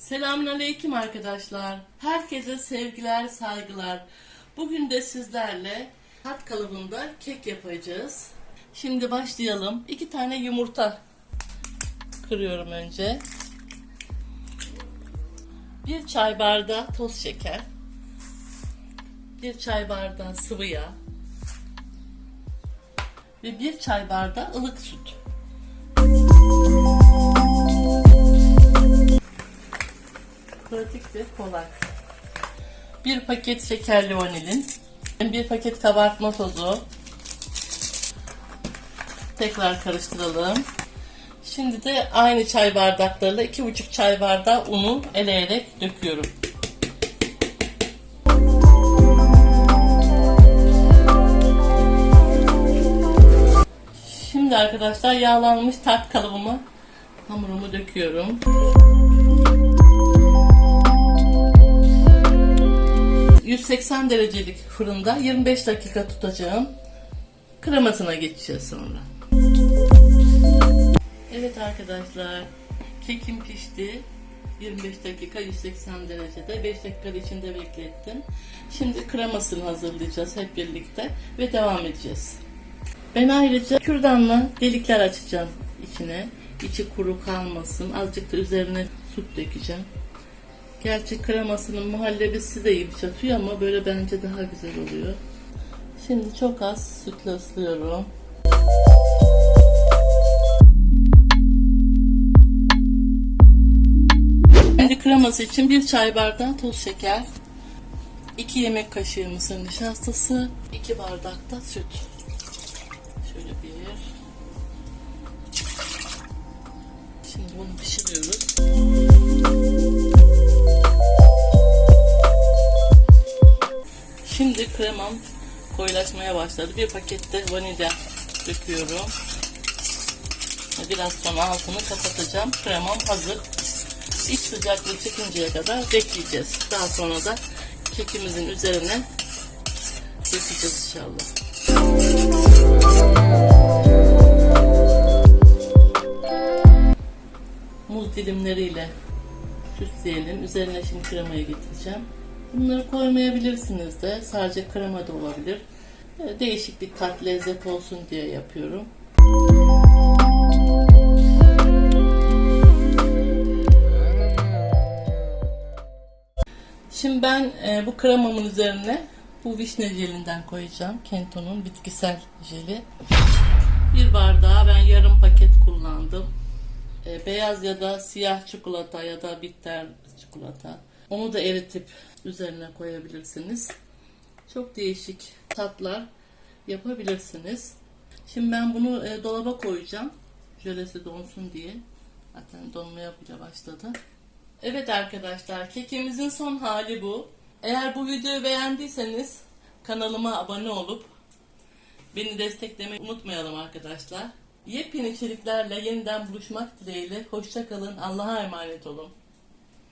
Selamünaleyküm arkadaşlar. Herkese sevgiler, saygılar. Bugün de sizlerle hat kalıbında kek yapacağız. Şimdi başlayalım. İki tane yumurta kırıyorum önce. Bir çay bardağı toz şeker. Bir çay bardağı sıvı yağ. Ve bir çay bardağı ılık süt. Ve kolay. Bir paket şekerli vanilin, bir paket kabartma tozu. Tekrar karıştıralım. Şimdi de aynı çay bardaklarıyla iki buçuk çay bardağı unu eleyerek döküyorum. Şimdi arkadaşlar yağlanmış tart kalıbıma hamurumu döküyorum. 180 derecelik fırında 25 dakika tutacağım. Kremasına geçeceğiz sonra. Evet arkadaşlar, kekim pişti. 25 dakika 180 derecede 5 dakika içinde beklettim. Şimdi kremasını hazırlayacağız hep birlikte ve devam edeceğiz. Ben ayrıca kürdanla delikler açacağım içine. İçi kuru kalmasın. Azıcık da üzerine süt dökeceğim. Gerçi kremasının muhallebisi de yumuşatıyor ama böyle bence daha güzel oluyor. Şimdi çok az sütle ıslıyorum. Şimdi kreması için bir çay bardağı toz şeker, 2 yemek kaşığı mısır nişastası, 2 bardak da süt. Şöyle bir. Şimdi bunu pişiriyoruz. Kremam koyulaşmaya başladı. Bir pakette vanilya döküyorum. Biraz sonra altını kapatacağım. Kremam hazır. İç sıcaklığı çıkıncaya kadar bekleyeceğiz. Daha sonra da kekimizin üzerine dökeceğiz inşallah. Muz dilimleriyle süsleyelim. Üzerine şimdi kremayı getireceğim. Bunları koymayabilirsiniz de. Sadece krema da olabilir. Ee, Değişik bir tat lezzet olsun diye yapıyorum. Şimdi ben e, bu kremamın üzerine bu vişne jelinden koyacağım. Kento'nun bitkisel jeli. Bir bardağa ben yarım paket kullandım. E, beyaz ya da siyah çikolata ya da bitter çikolata. Onu da eritip üzerine koyabilirsiniz. Çok değişik tatlar yapabilirsiniz. Şimdi ben bunu e, dolaba koyacağım. Jölesi donsun diye. Zaten donmaya bile başladı. Evet arkadaşlar kekimizin son hali bu. Eğer bu videoyu beğendiyseniz kanalıma abone olup beni desteklemeyi unutmayalım arkadaşlar. Yepyeni içeriklerle yeniden buluşmak dileğiyle. Hoşçakalın. Allah'a emanet olun.